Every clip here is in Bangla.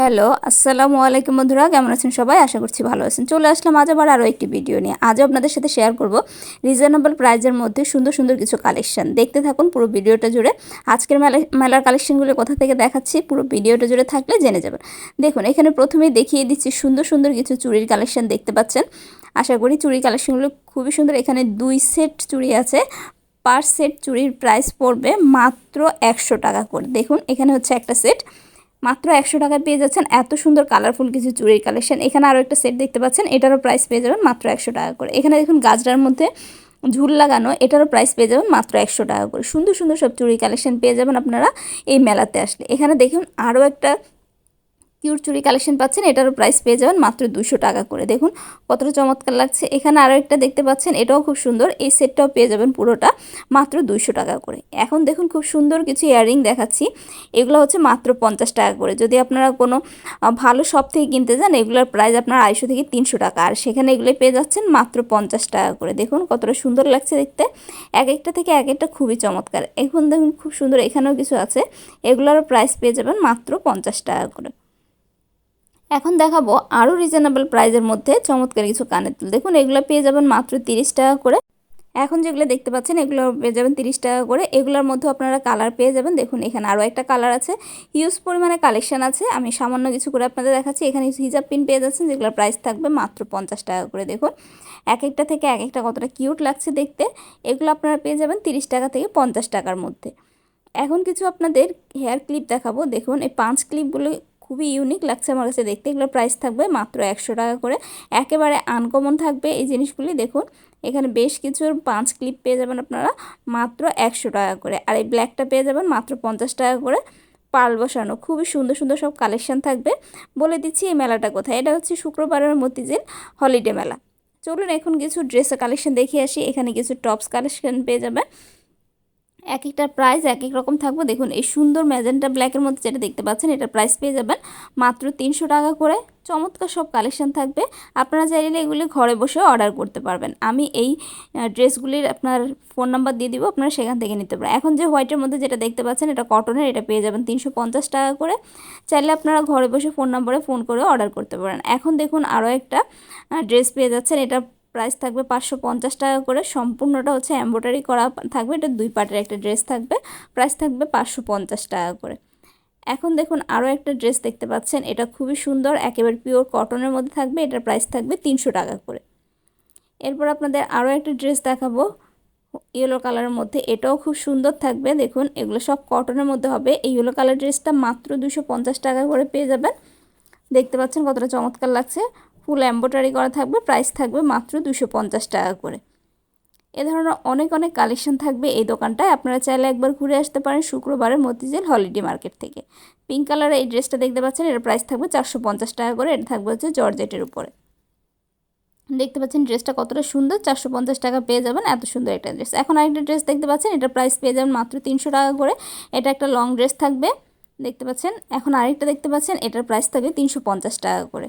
হ্যালো, আসসালামু আলাইকুম বন্ধুরা, কেমন আছেন সবাই? আশা করছি ভালো আছেন। চলে আসলাম আজ আবার আরও একটি ভিডিও নিয়ে। আজও আপনাদের সাথে শেয়ার করব রিজনেবল প্রাইজের মধ্যে সুন্দর সুন্দর কিছু কালেকশন দেখতে থাকুন পুরো ভিডিওটা জুড়ে। আজকের মেলা, মেলার কালেকশনগুলো কোথা থেকে দেখাচ্ছি। পুরো ভিডিওটা জুড়ে থাকলে জেনে যাবেন। দেখুন, এখানে প্রথমেই দেখিয়ে দিচ্ছি সুন্দর সুন্দর কিছু চুরির কালেকশন দেখতে পাচ্ছেন। আশা করি চুড়ির কালেকশনগুলো খুবই সুন্দর। এখানে দুই সেট চুড়ি আছে। পার সেট চুরির প্রাইস পড়বে মাত্র একশো টাকা করে। দেখুন, এখানে হচ্ছে একটা সেট মাত্র একশো টাকায় পেয়ে যাচ্ছেন। এত সুন্দর কালারফুল কিছু চুড়ির কালেকশন এখানে আরও একটা সেট দেখতে পাচ্ছেন, এটারও প্রাইস পেয়ে যাবেন মাত্র একশো টাকা করে। এখানে দেখুন গাছটার মধ্যে ঝুল লাগানো, এটারও প্রাইস পেয়ে যাবেন মাত্র একশো টাকা করে। সুন্দর সুন্দর সব চুড়ি কালেকশন পেয়ে যাবেন আপনারা এই মেলাতে আসলে। এখানে দেখুন আরও একটা কিউর চুড়ি কালেকশন পাচ্ছেন, এটারও প্রাইস পেয়ে যাবেন মাত্র দুশো টাকা করে। দেখুন কতটা চমৎকার লাগছে। এখানে আরও একটা দেখতে পাচ্ছেন, এটাও খুব সুন্দর। এই সেটটাও পেয়ে যাবেন পুরোটা মাত্র দুশো টাকা করে। এখন দেখুন খুব সুন্দর কিছু ইয়াররিং দেখাচ্ছি। এগুলো হচ্ছে মাত্র পঞ্চাশ টাকা করে। যদি আপনারা কোনো ভালো শপ থেকে কিনতে যান, এগুলোর প্রাইস আপনার আড়াইশো থেকে তিনশো টাকা। আর সেখানে এগুলো পেয়ে যাচ্ছেন মাত্র পঞ্চাশ টাকা করে। দেখুন কতটা সুন্দর লাগছে দেখতে। এক একটা থেকে এক একটা খুবই চমৎকার। এখন দেখুন খুব সুন্দর এখানেও কিছু আছে। এগুলোরও প্রাইস পেয়ে যাবেন মাত্র পঞ্চাশ টাকা করে। এখন দেখাবো আরও রিজনেবল প্রাইজের মধ্যে চমৎকার কিছু কানের দুল দেখুন, এগুলো পেয়ে যাবেন মাত্র তিরিশ টাকা করে। এখন যেগুলো দেখতে পাচ্ছেন, এগুলো পেয়ে যাবেন তিরিশ টাকা করে। এগুলোর মধ্যে আপনারা কালার পেয়ে যাবেন। দেখুন, এখানে আরও একটা কালার আছে। হিউজ পরিমাণে কালেকশন আছে। আমি সামান্য কিছু করে আপনাদের দেখাচ্ছি। এখানে হিজাব পিন পেয়ে যাচ্ছেন, যেগুলোর প্রাইস থাকবে মাত্র পঞ্চাশ টাকা করে। দেখুন, এক একটা থেকে এক একটা কতটা কিউট লাগছে দেখতে। এগুলো আপনারা পেয়ে যাবেন তিরিশ টাকা থেকে পঞ্চাশ টাকার মধ্যে। এখন কিছু আপনাদের হেয়ার ক্লিপ দেখাবো। দেখুন, এই পাঁচ ক্লিপগুলো খুবই ইউনিক লাগছে আমার কাছে দেখতে। এগুলোর প্রাইস থাকবে মাত্র একশো টাকা করে। একেবারে আনকমন থাকবে এই জিনিসগুলি, দেখুন। এখানে বেশ কিছুর পাঁচ ক্লিপ পেয়ে যাবেন আপনারা, মাত্র একশো টাকা করে। আর এই ব্ল্যাকটা পেয়ে যাবেন মাত্র পঞ্চাশ টাকা করে। পাল বসানো, খুবই সুন্দর সুন্দর সব কালেকশান থাকবে। বলে দিচ্ছি এই মেলাটা কোথায়? এটা হচ্ছে শুক্রবারের মতিঝিল হলিডে মেলা। চলুন এখন কিছু ড্রেসের কালেকশন দেখিয়ে আসি। এখানে কিছু টপস কালেকশন পেয়ে যাবে এক একটা প্রাইস এক এক রকম থাকবে। দেখুন, এই সুন্দর ম্যাজেন্টা ব্ল্যাকের মধ্যে যেটা দেখতে পাচ্ছেন এটা প্রাইস পেয়ে যাবেন মাত্র তিনশো টাকা করে। চমৎকার সব কালেকশন থাকবে। আপনারা চাইলে এগুলি ঘরে বসে অর্ডার করতে পারবেন। আমি এই ড্রেসগুলির আপনার ফোন নাম্বার দিয়ে দিব, আপনারা সেখান থেকে নিতে পারেন। এখন যে হোয়াইটের মধ্যে যেটা দেখতে পাচ্ছেন, এটা কটনের এটা পেয়ে যাবেন তিনশো পঞ্চাশ টাকা করে। চাইলে আপনারা ঘরে বসে ফোন নম্বরে ফোন করে অর্ডার করতে পারেন। এখন দেখুন, আরও একটা ড্রেস পেয়ে যাচ্ছেন। এটা প্রাইস থাকবে পাঁচশো পঞ্চাশ টাকা করে। সম্পূর্ণটা হচ্ছে এম্ব্রয়ডারি করা থাকবে। এটা দুই পার্টের একটা ড্রেস থাকবে। প্রাইস থাকবে পাঁচশো পঞ্চাশ টাকা করে। এখন দেখুন আরও একটা ড্রেস দেখতে পাচ্ছেন। এটা খুবই সুন্দর, একেবারে পিওর কটনের মধ্যে থাকবে। এটার প্রাইস থাকবে তিনশো টাকা করে। এরপর আপনাদের আরও একটা ড্রেস দেখাবো। ইয়েলো কালারের মধ্যে। এটাও খুব সুন্দর থাকবে। দেখুন, এগুলো সব কটনের মধ্যে হবে। এই ইয়েলো কালার ড্রেসটা মাত্র দুশো টাকা করে পেয়ে যাবেন। দেখতে পাচ্ছেন কতটা চমৎকার লাগছে। ফুল এম্ব্রয়ডারি করা থাকবে, প্রাইস থাকবে মাত্র দুশো পঞ্চাশ টাকা করে। এ ধরনের অনেক অনেক কালেকশন থাকবে এই দোকানটায়। আপনারা চাইলে একবার ঘুরে আসতে পারেন শুক্রবারের মতিঝিল হলিডে মার্কেট থেকে। পিঙ্ক কালারের এই ড্রেসটা দেখতে পাচ্ছেন, এর প্রাইস থাকবে চারশো পঞ্চাশ টাকা করে, এটা থাকবে হচ্ছে জর্জেটের উপরে। দেখতে পাচ্ছেন ড্রেসটা কতটা সুন্দর, চারশো পঞ্চাশ টাকা পেয়ে যাবেন, এত সুন্দর একটা ড্রেস। এখন আরেকটা ড্রেস দেখতে পাচ্ছেন, এটার প্রাইস পেয়ে যাবেন মাত্র তিনশো টাকা করে, এটা একটা লং ড্রেস থাকবে। দেখতে পাচ্ছেন, এখন আরেকটা দেখতে পাচ্ছেন, এটার প্রাইস থাকবে তিনশো পঞ্চাশ টাকা করে।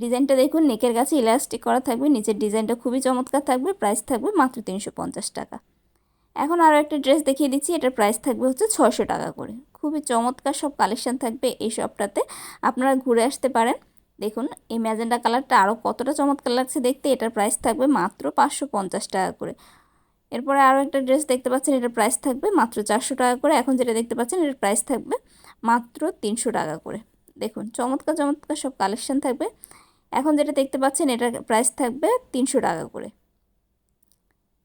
ডিজাইনটা দেখুন, নেকের কাছে ইলাস্টিক করা থাকবে, নিচের ডিজাইনটা খুবই চমৎকার থাকবে, প্রাইস থাকবে মাত্র তিনশো পঞ্চাশ টাকা। এখন আরও একটা ড্রেস দেখিয়ে দিচ্ছি, এটার প্রাইস থাকবে হচ্ছে ছশো টাকা করে। খুবই চমৎকার সব কালেকশান থাকবে এই শপটাতে, আপনারা ঘুরে আসতে পারেন। দেখুন, এই ম্যাজেন্ডা কালারটা আরও কতটা চমৎকার লাগছে দেখতে, এটার প্রাইস থাকবে মাত্র পাঁচশো পঞ্চাশ টাকা করে। এরপরে আরও একটা ড্রেস দেখতে পাচ্ছেন, এটার প্রাইস থাকবে মাত্র চারশো টাকা করে। এখন যেটা দেখতে পাচ্ছেন, এটার প্রাইস থাকবে মাত্র তিনশো টাকা করে। দেখুন, চমৎকার চমৎকার সব কালেকশান থাকবে। এখন যেটা দেখতে পাচ্ছেন, এটার প্রাইস থাকবে তিনশো টাকা করে।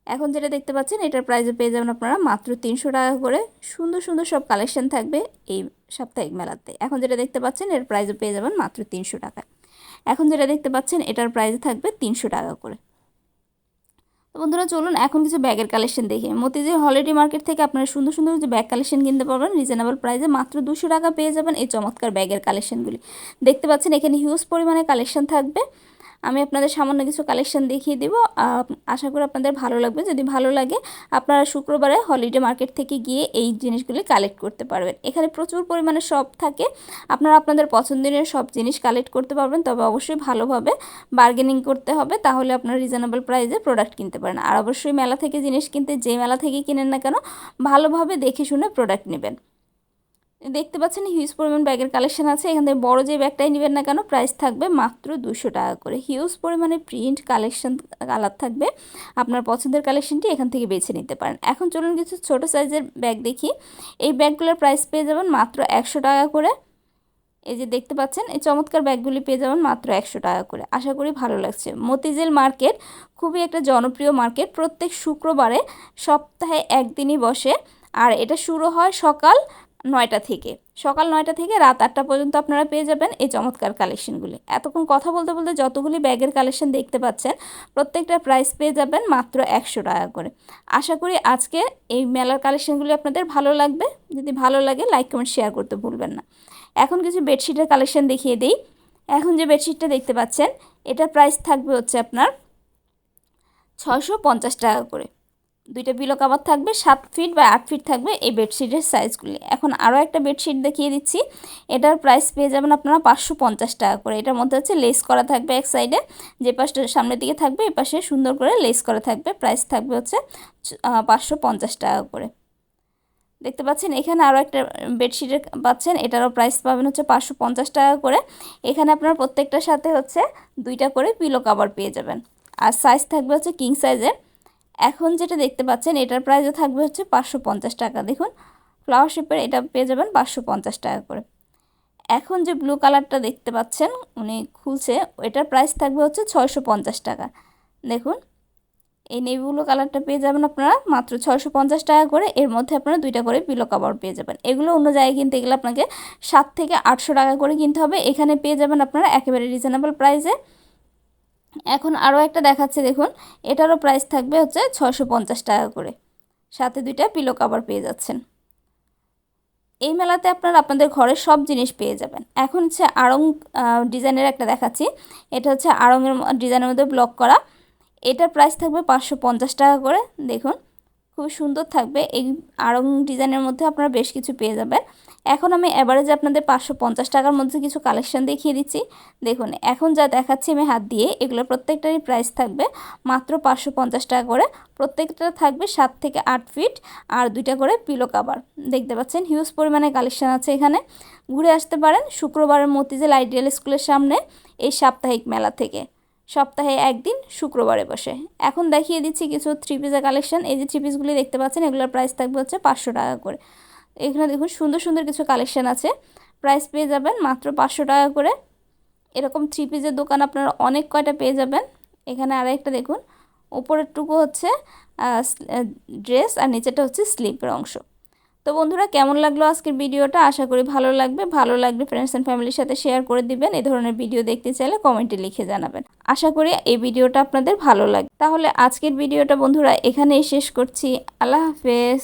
এখন যেটা দেখতে পাচ্ছেন, এটার প্রাইসও পেয়ে যাবেন আপনারা মাত্র তিনশো টাকা করে। সুন্দর সুন্দর সব কালেকশান থাকবে এই সাপ্তাহিক মেলাতে। এখন যেটা দেখতে পাচ্ছেন, এর প্রাইসও পেয়ে যাবেন মাত্র তিনশো টাকা এখন যেটা দেখতে পাচ্ছেন, এটার প্রাইস থাকবে তিনশো টাকা করে। তো বন্ধুরা, চলুন এখন কিছু ব্যাগের কালেকশন দেখি। মতিঝিল হলিডে মার্কেট থেকে আপনারা সুন্দর সুন্দর যে ব্যাগ কালেকশন কিনতে পারবেন রিজনেবল প্রাইসে মাত্র দুশো টাকা পেয়ে যাবেন এই চমৎকার ব্যাগের কালেকশনগুলি দেখতে পাচ্ছেন, এখানে হিউজ পরিমাণে কালেকশন থাকবে। আমি আপনাদের সামান্য কিছু কালেকশন দেখিয়ে দিব। আশা করি আপনাদের ভালো লাগবে। যদি ভালো লাগে, আপনারা শুক্রবারে হলিডে মার্কেট থেকে গিয়ে এই জিনিসগুলি কালেক্ট করতে পারবেন। এখানে প্রচুর পরিমাণে শপ থাকে। আপনারা আপনাদের পছন্দের সব জিনিস কালেক্ট করতে পারবেন। তবে অবশ্যই ভালোভাবে বার্গেনিং করতে হবে। তাহলে আপনারা রিজনেবল প্রাইসে প্রোডাক্ট কিনতে পারেন। আর অবশ্যই মেলা থেকে জিনিস কিনতে যে মেলা থেকে কিনেন না কেন, ভালোভাবে দেখে শুনে প্রোডাক্ট নেবেন। দেখতে পাচ্ছেন হিউজ পরিমাণ ব্যাগের কালেকশন আছে। এখান থেকে বড়ো যে ব্যাগটাই নেবেন না কেন প্রাইস থাকবে মাত্র দুশো টাকা করে। হিউজ পরিমাণে প্রিন্ট কালেকশন কালার থাকবে। আপনার পছন্দের কালেকশনটি এখান থেকে বেছে নিতে পারেন। এখন চলুন কিছু ছোট সাইজের ব্যাগ দেখি। এই ব্যাগগুলোর প্রাইস পেয়ে যাবেন মাত্র একশো টাকা করে। এই যে দেখতে পাচ্ছেন, এই চমৎকার ব্যাগগুলি পেয়ে যাবেন মাত্র একশো টাকা করে। আশা করি ভালো লাগছে। মতিঝিল মার্কেট খুবই একটা জনপ্রিয় মার্কেট প্রত্যেক শুক্রবারে সপ্তাহে একদিনই বসে। আর এটা শুরু হয় সকাল নয়টা থেকে। সকাল নয়টা থেকে রাত আটটা পর্যন্ত আপনারা পেয়ে যাবেন এই চমৎকার কালেকশনগুলি এতক্ষণ কথা বলতে বলতে যতগুলি ব্যাগের কালেকশন দেখতে পাচ্ছেন, প্রত্যেকটা প্রাইস পেয়ে যাবেন মাত্র একশো টাকা করে। আশা করি আজকে এই মেলার কালেকশনগুলি আপনাদের ভালো লাগবে। যদি ভালো লাগে লাইক কমেন্ট শেয়ার করতে ভুলবেন না। এখন কিছু বেডশিটের কালেকশন দেখিয়ে দিই। এখন যে বেডশিটটা দেখতে পাচ্ছেন, এটার প্রাইস থাকবে হচ্ছে আপনার ছশো পঞ্চাশ টাকা করে। দুইটা পিলো কাভার থাকবে, সাত ফিট বা আট ফিট থাকবে এই বেডশিটের সাইজগুলি এখন আরও একটা বেডশিট দেখিয়ে দিচ্ছি। এটার প্রাইস পেয়ে যাবেন আপনারা পাঁচশো পঞ্চাশ টাকা করে। এটার মধ্যে হচ্ছে লেস করা থাকবে এক সাইডে যে পাশটা সামনের দিকে থাকবে, এই পাশে সুন্দর করে লেস করা থাকবে। প্রাইস থাকবে হচ্ছে পাঁচশো পঞ্চাশ টাকা করে। দেখতে পাচ্ছেন, এখানে আরও একটা বেডশিটের পাচ্ছেন। এটারও প্রাইস পাবেন হচ্ছে পাঁচশো পঞ্চাশ টাকা করে। এখানে আপনার প্রত্যেকটার সাথে হচ্ছে দুইটা করে পিলো কাভার পেয়ে যাবেন। আর সাইজ থাকবে হচ্ছে কিং সাইজের এখন যেটা দেখতে পাচ্ছেন, এটার প্রাইসও থাকবে হচ্ছে পাঁচশো পঞ্চাশ টাকা। দেখুন ফ্লাওয়ার শেপের এটা পেয়ে যাবেন পাঁচশো পঞ্চাশ টাকা করে। এখন যে ব্লু কালারটা দেখতে পাচ্ছেন, উনি খুলছে, এটার প্রাইস থাকবে হচ্ছে ছয়শো পঞ্চাশ টাকা। দেখুন, এই নেভিগুলো কালারটা পেয়ে যাবেন আপনারা মাত্র ছয়শো পঞ্চাশ টাকা করে, এর মধ্যে আপনারা দুইটা করে পিলো কাভার পেয়ে যাবেন। এগুলো অন্য জায়গায় কিনতে গেলে আপনাকে সাত থেকে আটশো টাকা করে কিনতে হবে। এখানে পেয়ে যাবেন আপনারা একেবারে রিজনেবল প্রাইসে এখন আরও একটা দেখাচ্ছে, দেখুন। এটারও প্রাইস থাকবে হচ্ছে পঞ্চাশ টাকা করে। সাথে দুইটা পিলো কাভার পেয়ে যাচ্ছেন। এই মেলাতে আপনার আপনাদের ঘরের সব জিনিস পেয়ে যাবেন। এখন হচ্ছে আড়ং ডিজাইনের একটা দেখাচ্ছি। এটা হচ্ছে আড়ংয়ের ডিজাইনের মধ্যে ব্লক করা। এটার প্রাইস থাকবে পাঁচশো পঞ্চাশ টাকা করে, দেখুন। খুব সুন্দর থাকবে। এই আরং ডিজাইনের মধ্যে আপনারা বেশ কিছু পেয়ে যাবেন। এখন আমি অ্যাভারেজে আপনাদের পাঁচশো পঞ্চাশ টাকার মধ্যে কিছু কালেকশন দেখিয়ে দিচ্ছি। দেখুন, এখন যা দেখাচ্ছি আমি হাত দিয়ে এগুলো প্রত্যেকটারই প্রাইস থাকবে মাত্র পাঁচশো পঞ্চাশ টাকা করে। প্রত্যেকটা থাকবে সাত থেকে আট ফিট আর দুইটা করে পিলো কাবার দেখতে পাচ্ছেন হিউজ পরিমাণে কালেকশন আছে এখানে। ঘুরে আসতে পারেন শুক্রবারের মতিঝিল আইডিয়াল স্কুলের সামনে এই সাপ্তাহিক মেলা থেকে। সপ্তাহে একদিন, শুক্রবারে বসে। এখন দেখিয়ে দিচ্ছি কিছু থ্রি পিসের কালেকশন এই যে থ্রি পিসগুলি দেখতে পাচ্ছেন, এগুলোর প্রাইস থাকবে হচ্ছে পাঁচশো টাকা করে। এখানে দেখুন সুন্দর সুন্দর কিছু কালেকশন আছে। প্রাইস পেয়ে যাবেন মাত্র পাঁচশো টাকা করে। এরকম থ্রি পিসের দোকান আপনারা অনেক কয়টা পেয়ে যাবেন। এখানে আরেকটা দেখুন। উপরেরটুকু হচ্ছে ড্রেস আর নিচেটা হচ্ছে স্লিপের অংশ। তো বন্ধুরা, কেমন লাগল আজকের ভিডিওটা? আশা করি ভালো লাগবে। ভালো লাগবে ফ্রেন্ডস অ্যান্ড ফ্যামিলির সাথে শেয়ার করে দিবেন। এই ধরনের ভিডিও দেখতে চাইলে কমেন্টে লিখে জানাবেন। আশা করি এই ভিডিওটা আপনাদের ভালো লাগে তাহলে আজকের ভিডিওটা বন্ধুরা এখানেই শেষ করছি। আল্লাহ হাফেজ।